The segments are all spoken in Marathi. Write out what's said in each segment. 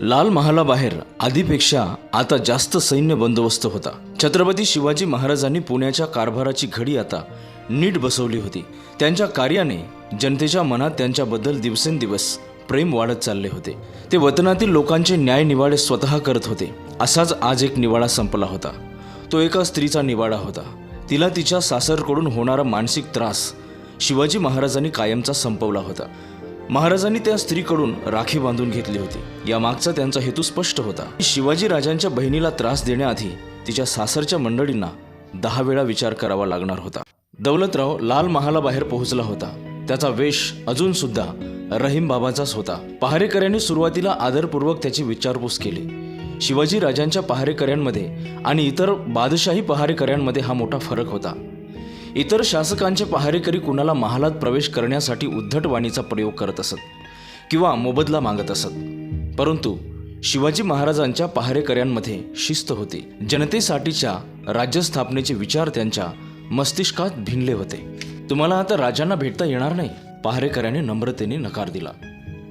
लाल महालाबाहेर आधीपेक्षा आता जास्त सैन्य बंदोबस्त होता. छत्रपती शिवाजी महाराजांनी पुण्याच्या कारभाराची घडी आता नीट बसवली होती. त्यांच्या कार्याने जनतेच्या मनात त्यांच्याबद्दल दिवसेंदिवस प्रेम वाढत चालले होते. ते वतनातील लोकांचे न्याय निवाडे स्वतः करत होते. असाच आज एक निवाडा संपला होता. तो एका स्त्रीचा निवाडा होता. तिला तिच्या सासरकडून होणारा मानसिक त्रास शिवाजी महाराजांनी कायमचा संपवला होता. महाराजांनी त्या स्त्रीकडून राखी बांधून घेतली होती. या मागचा त्यांचा हेतू स्पष्ट होता. शिवाजी राजांच्या बहिणीला त्रास देण्याआधी तिच्या सासरच्या मंडळींना दहा वेळा विचार करावा लागणार होता. दौलतराव लाल महालाबाहेर पोहोचला होता. त्याचा वेश अजून सुद्धा रहीम बाबाचाच होता. पहारेकऱ्यांनी सुरुवातीला आदरपूर्वक त्याची विचारपूस केली. शिवाजी राजांच्या पहारेकऱ्यांमध्ये आणि इतर बादशाही पहारेकऱ्यांमध्ये हा मोठा फरक होता. इतर शासकांचे पहारेकरी कुणाला महालात प्रवेश करण्यासाठी उद्धटवाणीचा प्रयोग करत असत किंवा मोबदला मागत असत. परंतु शिवाजी महाराजांच्या पहारेकऱ्यांमध्ये शिस्त होती. जनतेसाठीच्या राज्यस्थापनेचे विचार त्यांच्या मस्तिष्कात भिनले होते. तुम्हाला आता राजांना भेटता येणार नाही? पहारेकऱ्याने नम्रतेने नकार दिला.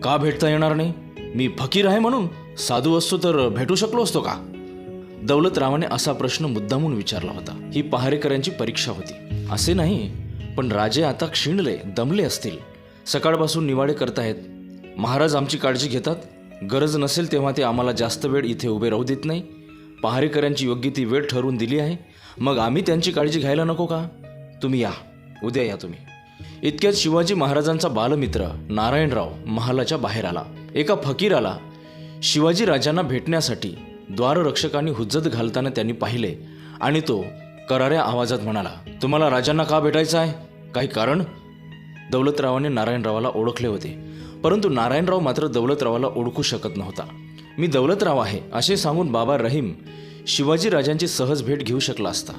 का भेटता येणार नाही? मी फकीर आहे म्हणून साधू असतो तर भेटू शकलो असतो का? दौलतरावाने असा प्रश्न मुद्दामून विचारला होता. ही पहारेकऱ्यांची परीक्षा होती. असे नाही पण राजे आता क्षीणले दमले असतील. सकाळपासून निवाडे करतायत महाराज आमची काळजी घेतात. गरज नसेल तेव्हा ते आम्हाला जास्त वेळ इथे उभे राहू देत नाही. पहारेकऱ्यांची योग्य ती वेळ ठरवून दिली आहे. मग आम्ही त्यांची काळजी घ्यायला नको का? तुम्ही या. उद्या या तुम्ही. इतक्यात शिवाजी महाराजांचा बालमित्र नारायणराव महालाच्या बाहेर आला. एका फकीराला शिवाजी राजांना भेटण्यासाठी द्वाररक्षकांनी हुज्जत घालताना त्यांनी पाहिले आणि तो कराऱ्या आवाजात म्हणाला तुम्हाला राजांना का भेटायचं आहे? काही कारण? दौलतरावाने नारायणरावाला ओळखले होते परंतु नारायणराव मात्र दौलतरावाला ओळखू शकत नव्हता. मी दौलतराव आहे असे सांगून बाबा रहीम शिवाजी राजांची सहज भेट घेऊ शकला असता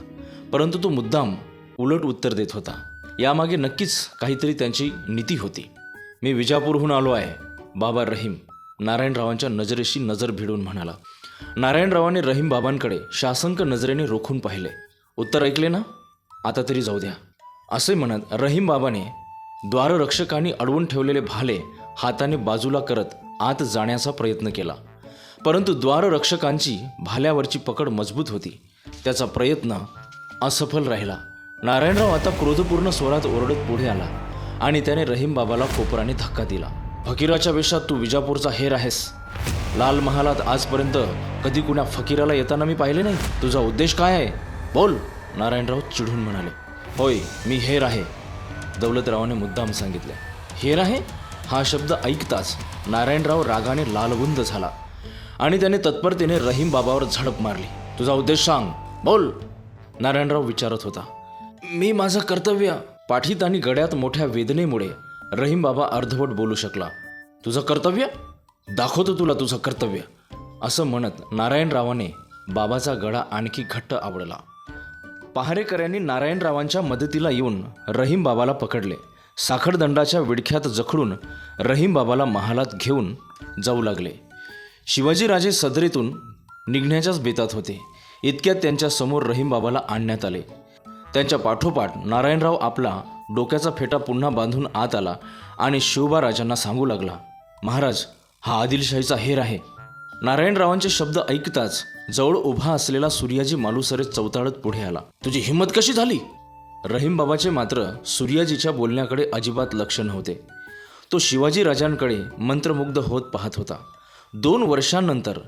परंतु तो मुद्दाम उलट उत्तर देत होता. यामागे नक्कीच काहीतरी त्यांची नीती होती. मी विजापूरहून आलो आहे बाबा रहीम नारायणरावांच्या नजरेशी नजर भिडून म्हणाला. नारायणरावाने रहीम बाबांकडे शासंक नजरेने रोखून पाहिले. उत्तर ऐकले ना? आता तरी जाऊ द्या. असे म्हणत रहीम बाबाने द्वाररक्षकांनी अडवून ठेवलेले भाले हाताने बाजूला करत आत जाण्याचा प्रयत्न केला. परंतु द्वाररक्षकांची भाल्यावरची पकड मजबूत होती. त्याचा प्रयत्न असफल राहिला. नारायणराव आता क्रोधपूर्ण स्वरात ओरडत पुढे आला आणि त्याने रहीम बाबाला कोपराने धक्का दिला. फकीराच्या वेशात तू विजापूरचा हेर आहेस. लाल महालात आजपर्यंत कधी कुणा फकीराला येताना मी पाहिले नाही. तुझा उद्देश काय आहे? बोल. नारायणराव चिडून म्हणाले होय मी हेर आहे. दौलतरावाने मुद्दाम सांगितले हेर आहे? हा शब्द ऐकताच नारायणराव रागाने लालबुंद झाला आणि त्याने तत्परतेने रहीम बाबावर झडप मारली. तुझा उद्देश सांग. बोल. नारायणराव विचारत होता मी माझं कर्तव्य पाठीत आणि गड्यात मोठ्या वेदनेमुळे रहीम बाबा अर्धवट बोलू शकला. तुझं कर्तव्य? दाखवतो तुला तुझं कर्तव्य. असं म्हणत नारायणरावाने बाबाचा गळा आणखी घट्ट आवडला पहारेकऱ्यांनी नारायणरावांच्या मदतीला येऊन रहीम बाबाला पकडले. साखरदंडाच्या विडख्यात जखडून रहीम बाबाला महालात घेऊन जाऊ लागले. शिवाजीराजे सदरेतून निघण्याच्याच बेतात होते. इतक्यात त्यांच्यासमोर रहीम बाबाला आणण्यात आले. त्यांच्या पाठोपाठ नारायणराव आपला डोक्याचा फेटा पुन्हा बांधून आत आला आणि शिवबा राजांना सांगू लागला महाराज हा आदिलशाहीचा हेर आहे. नारायणरावांचे शब्द ऐकताच जवळ उभा असलेला सूर्याजी मालुसरे चौताळत पुढे आला. तुझी हिंमत कशी झाली? रहीम बाबाचे मात्र सूर्याजीच्या बोलण्याकडे अजिबात लक्ष नव्हते. तो शिवाजी राजांकडे मंत्रमुग्ध होत पाहत होता. दोन वर्षांनंतर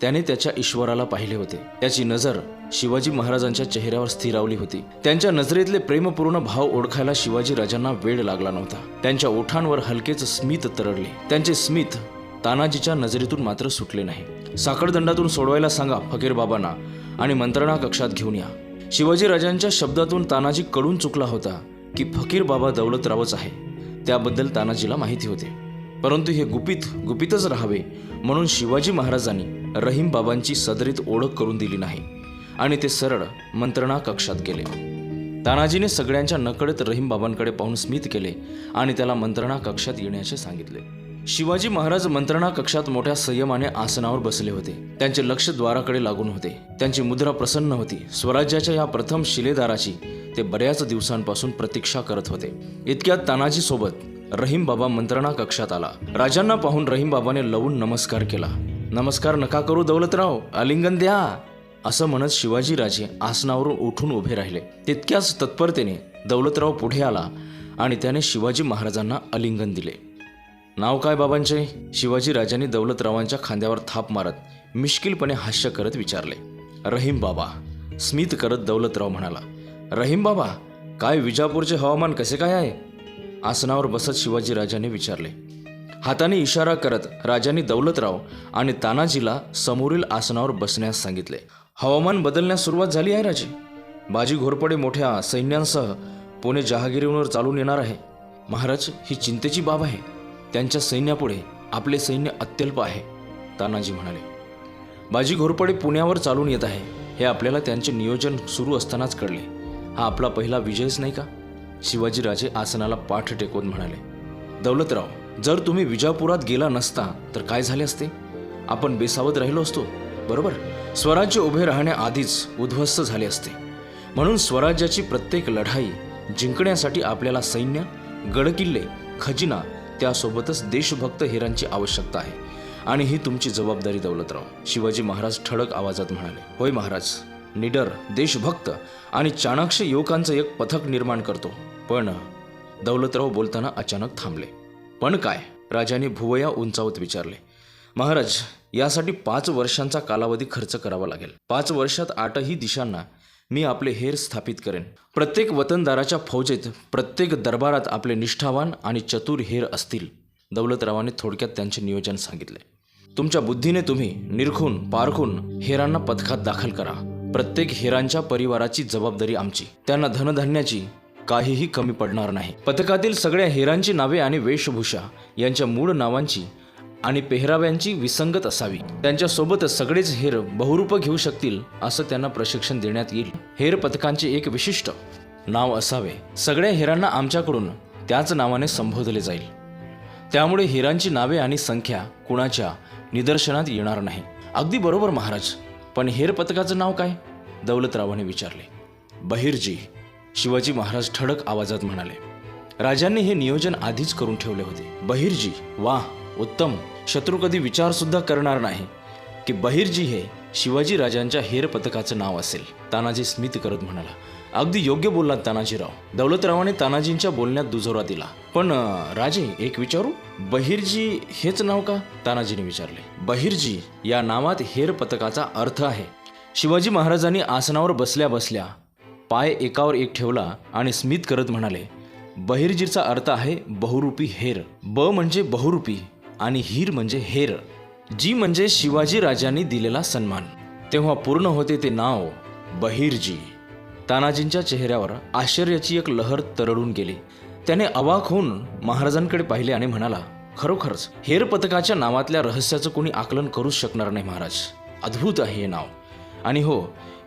त्याने त्याच्या ईश्वराला पाहिले होते. त्याची नजर शिवाजी महाराजांच्या चेहऱ्यावर स्थिरावली होती. त्यांच्या नजरेतले प्रेमपूर्ण भाव ओळखायला शिवाजी राजांना वेळ लागला नव्हता. त्यांच्या ओठांवर हलकेच स्मित तरळले त्यांचे स्मित तानाजीच्या नजरेतून मात्र सुटले नाही. साखळदंडातून सोडवायला सांगा फकीरबाबांना आणि मंत्रणा कक्षात घेऊन या. शिवाजी राजांच्या शब्दातून तानाजी कडून चुकला होता की फकीर बाबा दौलतरावच आहे. त्याबद्दल तानाजीला माहिती होते. परंतु हे गुपित गुपितच राहावे म्हणून शिवाजी महाराजांनी रहीम बाबांची सदरीत ओळख करून दिली नाही आणि ते सरळ मंत्रणा कक्षात गेले. तानाजीने सगळ्यांच्या नकळत रहीम बाबांकडे पाहून स्मित केले आणि त्याला मंत्रणा कक्षात येण्याचे सांगितले. शिवाजी महाराज मंत्रणा कक्षात मोठ्या संयमाने आसनावर बसले होते. त्यांचे लक्ष द्वाराकडे लागून होते. त्यांची मुद्रा प्रसन्न होती. स्वराज्याच्या या प्रथम शिलेदाराची ते बऱ्याच दिवसांपासून प्रतीक्षा करत होते. इतक्यात तानाजी सोबत रहीम बाबा मंत्रणा कक्षात आला. राजांना पाहून रहीम बाबाने लवून नमस्कार केला. नमस्कार नका करू दौलतराव आलिंगन द्या असं म्हणत शिवाजीराजे आसनावरून उठून उभे राहिले. तितक्याच तत्परतेने दौलतराव पुढे आला आणि त्याने शिवाजी महाराजांना आलिंगन दिले. नाव काय बाबांचे? शिवाजी राजांनी दौलतरावांच्या खांद्यावर थाप मारत मिश्किलपणे हास्य करत विचारले. रहीम बाबा स्मित करत दौलतराव म्हणाला रहीम बाबा काय विजापूरचे हवामान कसे काय आहे? आसनावर बसत शिवाजी राजाने विचारले. हाताने इशारा करत राजांनी दौलतराव आणि तानाजीला समोरील आसनावर बसण्यास सांगितले. हवामान बदलण्यास सुरुवात झाली आहे राजे. बाजी घोरपडे मोठ्या सैन्यांसह पुणे जहागिरीवर चालून येणार आहे. महाराज ही चिंतेची बाब आहे. त्यांच्या सैन्यापुढे आपले सैन्य अत्यल्प आहे तानाजी म्हणाले. बाजी घोरपडे पुण्यावर चालून येत आहे हे आपल्याला त्यांचे नियोजन सुरू असतानाच कळले. हा आपला पहिला विजयच नाही का? शिवाजीराजे आसनाला पाठ टेकवून म्हणाले. दौलतराव जर तुम्ही विजापुरात गेला नसता तर काय झाले असते? आपण बेसावत राहिलो असतो बरोबर? स्वराज्य उभे राहण्याआधीच उद्ध्वस्त झाले असते. म्हणून स्वराज्याची प्रत्येक लढाई जिंकण्यासाठी आपल्याला सैन्य गडकिल्ले खजिना त्यासोबतच देशभक्त हिरांची आवश्यकता आहे. आणि ही तुमची जबाबदारी दौलतराव शिवाजी महाराज ठळक आवाजात म्हणाले होय महाराज निडर देशभक्त आणि चाणाक्ष युवकांचं एक पथक निर्माण करतो. पण दौलतराव बोलताना अचानक थांबले. पण काय? राजाने भुवया उंचावत विचारले. महाराज यासाठी पाच वर्षांचा कालावधी खर्च करावा लागेल. पाच वर्षात आठही दिशांना मी आपले हेर स्थापित करेन. प्रत्येक वतनदाराच्या फौजेत प्रत्येक दरबारात आपले निष्ठावान आणि चतुर हेर असतील दौलतरावाने थोडक्यात त्यांचे नियोजन सांगितले. तुमच्या बुद्धीने तुम्ही निरखून पारखून हेरांना पथकात दाखल करा. प्रत्येक हेरांच्या परिवाराची जबाबदारी आमची. त्यांना धनधान्याची काहीही कमी पडणार नाही. पथकातील सगळ्या हेरांची नावे आणि वेशभूषा यांच्या मूळ नावांची आणि पेहराव्यांची विसंगत असावी. त्यांच्यासोबत सगळेच हेर बहुरूप घेऊ शकतील असं त्यांना प्रशिक्षण देण्यात येईल. हेर पथकांचे एक विशिष्ट नाव असावे. सगळ्या हेरांना आमच्याकडून त्याच नावाने संबोधले जाईल. त्यामुळे हिरांची नावे आणि संख्या कुणाच्या निदर्शनात येणार नाही. अगदी बरोबर महाराज. पण हेर पथकाचं नाव काय? दौलतरावाने विचारले. बहिर्जी शिवाजी महाराज ठळक आवाजात म्हणाले. राजांनी हे नियोजन आधीच करून ठेवले होते. बहिर्जी वा उत्तम. शत्रू कधी विचारसुद्धा करणार नाही. की बहिर्जी हे शिवाजी राजांच्या हेर पथकाचं नाव असेल तानाजी स्मित करत म्हणाला. अगदी योग्य बोललात तानाजीराव. दौलतरावाने तानाजींच्या बोलण्यात दुजोरा दिला. पण राजे एक विचारू? बहिर्जी हेच नाव का? तानाजीने विचारले. बहिर्जी या नावात हेर पथकाचा अर्थ आहे. शिवाजी महाराजांनी आसनावर बसल्या बसल्या पाय एकावर एक ठेवला आणि स्मित करत म्हणाले बहिर्जीचा अर्थ आहे बहुरूपी हेर. ब म्हणजे बहुरूपी. आणि हीर म्हणजे हेर जी म्हणजे शिवाजी राजांनी दिलेला सन्मान. तेव्हा पूर्ण होते ते नाव बहिर्जी. तानाजींच्या चेहऱ्यावर आश्चर्याची एक लहर तरळून गेली. त्याने अवाक होऊन महाराजांकडे पाहिले आणि म्हणाला खरोखरच हेर पथकाच्या नावातल्या रहस्याचं कोणी आकलन करूच शकणार नाही महाराज. अद्भुत आहे हे नाव. आणि हो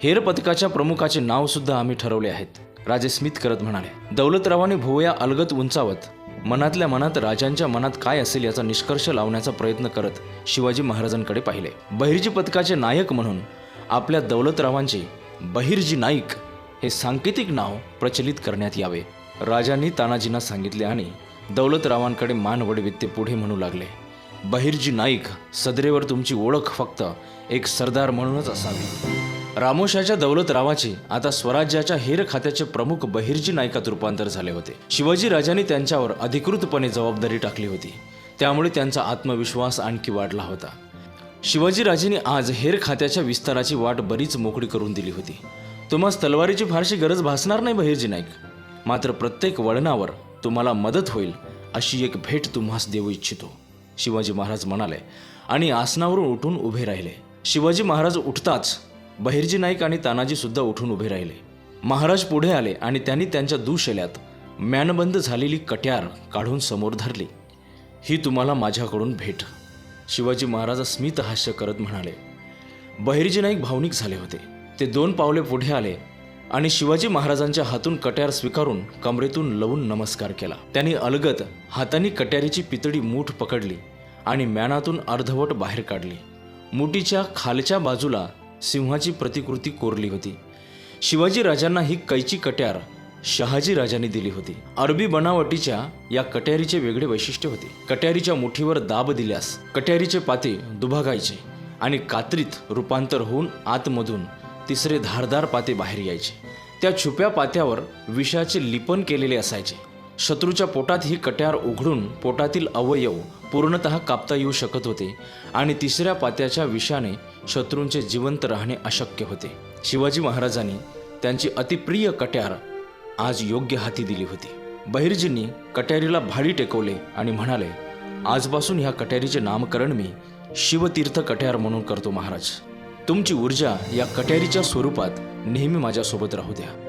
हेर पथकाच्या प्रमुखाचे नाव सुद्धा आम्ही ठरवले आहेत राजे स्मित करत म्हणाले दौलतरावाने भुवया अलगत उंचावत मनातल्या मनात राजांच्या मनात काय असेल याचा निष्कर्ष लावण्याचा प्रयत्न करत शिवाजी महाराजांकडे पाहिले. बहिर्जी पथकाचे नायक म्हणून आपल्या दौलतरावांचे बहिर्जी नाईक हे सांकेतिक नाव प्रचलित करण्यात यावे. राजांनी तानाजींना सांगितले आणि दौलतरावांकडे मान ते पुढे म्हणू लागले. बहिर्जी नाईक सदरेवर तुमची ओळख फक्त एक सरदार म्हणूनच असावी. रामोशाच्या दौलतरावाचे आता स्वराज्याच्या हेर खात्याचे प्रमुख बहिर्जी नायकात रूपांतर झाले होते. शिवाजी राजांनी त्यांच्यावर अधिकृतपणे जबाबदारी टाकली होती. त्यामुळे त्यांचा आत्मविश्वास आणखी वाढला होता. शिवाजीराजेंनी आज हेर खात्याच्या विस्ताराची वाट बरीच मोकळी करून दिली होती. तुम्हाला तलवारीची फारशी गरज भासणार नाही बहिर्जी नाईक. मात्र प्रत्येक वळणावर तुम्हाला मदत होईल अशी एक भेट तुम्हास देऊ इच्छितो. शिवाजी महाराज म्हणाले आणि आसनावरून उठून उभे राहिले. शिवाजी महाराज उठताच बहिर्जी नाईक आणि तानाजी सुद्धा उठून उभे राहिले. महाराज पुढे आले आणि त्यांनी त्यांच्या दुशेल्यात म्यानबंद झालेली कट्यार काढून समोर धरली. ही तुम्हाला माझ्याकडून भेट. शिवाजी महाराज स्मित हास्य करत म्हणाले बहिर्जी नाईक भावनिक झाले होते. ते दोन पावले पुढे आले आणि शिवाजी महाराजांच्या हातून कट्यार स्वीकारून कमरेतून लवून नमस्कार केला. त्यांनी अलगत हाताने कट्यारीची पितळी मूठ पकडली आणि मॅनातून अर्धवट बाहेर काढली. मुठीच्या खालच्या बाजूला सिंहाची प्रतिकृती कोरली होती. शिवाजी राजांना ही कैची कट्यार शहाजी राजांनी दिली होती. अरबी बनावटीच्या या कट्यारीचे वेगळे वैशिष्ट्य होते. कट्यारीच्या मुठीवर दाब दिल्यास कट्यारीचे पाते दुभागायचे आणि कात्रीत रूपांतर होऊन आतमधून तिसरे धारदार पाते बाहेर यायचे. त्या छुप्या पात्यावर विषाचे लिपन केलेले असायचे. शत्रूच्या पोटात ही कट्यार उघडून पोटातील अवयव पूर्णतः कापता येऊ शकत होते आणि तिसऱ्या पात्याच्या विषाने शत्रूंचे जिवंत राहणे अशक्य होते. शिवाजी महाराजांनी त्यांची अतिप्रिय कट्यार आज योग्य हाती दिली होती. बहिर्जींनी कट्यारीला भाडी टेकवले आणि म्हणाले आजपासून ह्या कट्यारीचे नामकरण मी शिवतीर्थ कट्यार म्हणून करतो महाराज. तुमची ऊर्जा या कट्यारीच्या स्वरूपात नेहमी माझ्यासोबत राहू द्या.